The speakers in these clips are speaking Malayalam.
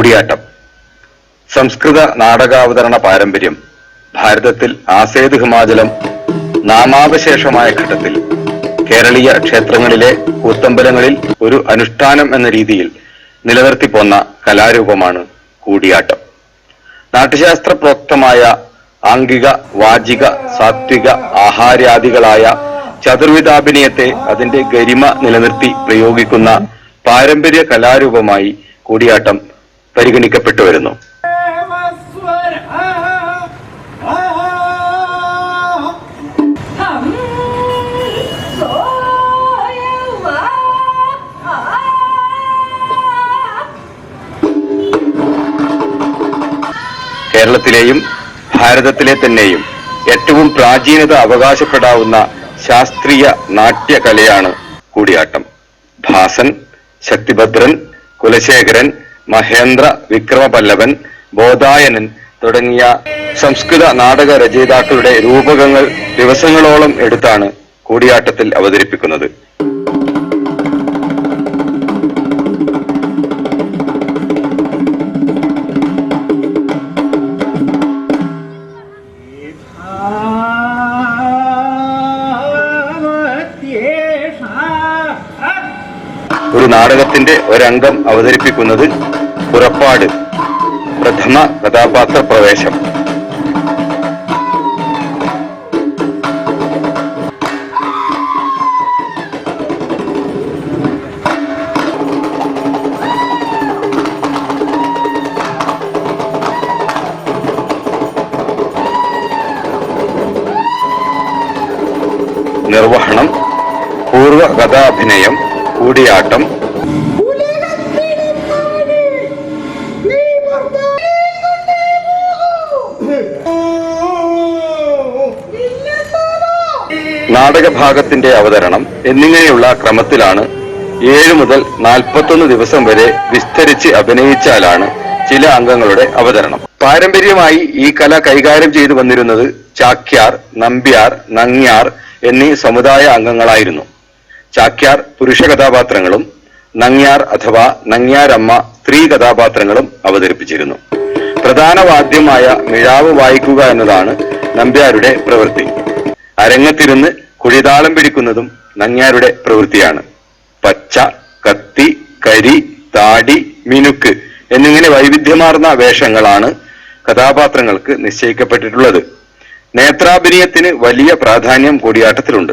കൂടിയാട്ടം. സംസ്കൃത നാടകാവതരണ പാരമ്പര്യം ഭാരതത്തിൽ ആസേത് ഹിമാചലം നാമാവശേഷമായ ഘട്ടത്തിൽ കേരളീയ ക്ഷേത്രങ്ങളിലെ കൂത്തമ്പലങ്ങളിൽ ഒരു അനുഷ്ഠാനം എന്ന രീതിയിൽ നിലനിർത്തിപ്പോന്ന കലാരൂപമാണ് കൂടിയാട്ടം. നാട്യശാസ്ത്ര പ്രോക്തമായ ആംഗിക വാചിക സാത്വിക ആഹാര്യാദികളായ ചതുർവിധാഭിനയത്തെ അതിന്റെ ഗരിമ നിലനിർത്തി പ്രയോഗിക്കുന്ന പാരമ്പര്യ കലാരൂപമായി കൂടിയാട്ടം പരിഗണിക്കപ്പെട്ടു വരുന്നു. കേരളത്തിലെയും ഭാരതത്തിലെ തന്നെയും ഏറ്റവും പ്രാചീനത അവകാശപ്പെടാവുന്ന ശാസ്ത്രീയ നാട്യകലയാണ് കൂടിയാട്ടം. ഭാസൻ ശക്തിഭദ്രൻ കുലശേഖരൻ മഹേന്ദ്ര വിക്രമപല്ലവൻ ബോധായനൻ തുടങ്ങിയ സംസ്കൃത നാടക രചയിതാക്കളുടെ രൂപകങ്ങൾ ദിവസങ്ങളോളം എടുത്താണ് കൂടിയാട്ടത്തിൽ അവതരിപ്പിക്കുന്നത്. ഒരു നാടകത്തിന്റെ ഒരംഗം അവതരിപ്പിക്കുന്നത് പുറപ്പാട് പ്രഥമ കഥാപാത്ര പ്രവേശം. നിർവഹണം പൂർവകഥാഭിനയം കൂടിയാട്ടം നാടകഭാഗത്തിന്റെ അവതരണം എന്നിങ്ങനെയുള്ള ക്രമത്തിലാണ് ഏഴ് മുതൽ നാൽപ്പത്തൊന്ന് ദിവസം വരെ വിസ്തരിച്ച് അഭിനയിച്ചാലാണ് ചില അംഗങ്ങളുടെ അവതരണം. പാരമ്പര്യമായി ഈ കല കൈകാര്യം ചെയ്തു വന്നിരുന്നത് ചാക്യാർ നമ്പ്യാർ നങ്ങ്യാർ എന്നീ സമുദായ അംഗങ്ങളായിരുന്നു. ചാക്യാർ പുരുഷ കഥാപാത്രങ്ങളും നങ്ങ്യാർ അഥവാ നങ്ങ്യാരമ്മ സ്ത്രീ കഥാപാത്രങ്ങളും അവതരിപ്പിച്ചിരുന്നു. പ്രധാന വാദ്യമായ മിഴാവ് വായിക്കുക എന്നതാണ് നമ്പ്യാരുടെ പ്രവൃത്തി. അരങ്ങത്തിരുന്ന് കുഴിതാളം പിടിക്കുന്നതും നങ്ങ്യാരുടെ പ്രവൃത്തിയാണ്. പച്ച കത്തി കരി താടി മിനുക്ക് എന്നിങ്ങനെ വൈവിധ്യമാർന്ന വേഷങ്ങളാണ് കഥാപാത്രങ്ങൾക്ക് നിശ്ചയിക്കപ്പെട്ടിട്ടുള്ളത്. നേത്രാഭിനയത്തിന് വലിയ പ്രാധാന്യം കൂടിയാട്ടത്തിലുണ്ട്.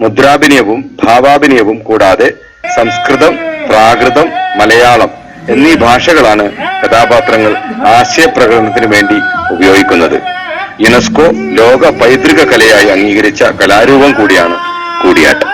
മുദ്രാഭിനയവും ഭാവാഭിനയവും കൂടാതെ സംസ്കൃതം പ്രാകൃതം മലയാളം എന്നീ ഭാഷകളാണ് കഥാപാത്രങ്ങൾ ആശയപ്രകടനത്തിന് വേണ്ടി ഉപയോഗിക്കുന്നത്. യുനെസ്കോ ലോക പൈതൃക കലയായി അംഗീകരിച്ച കലാരൂപം കൂടിയാണ് കൂടിയാട്ടം.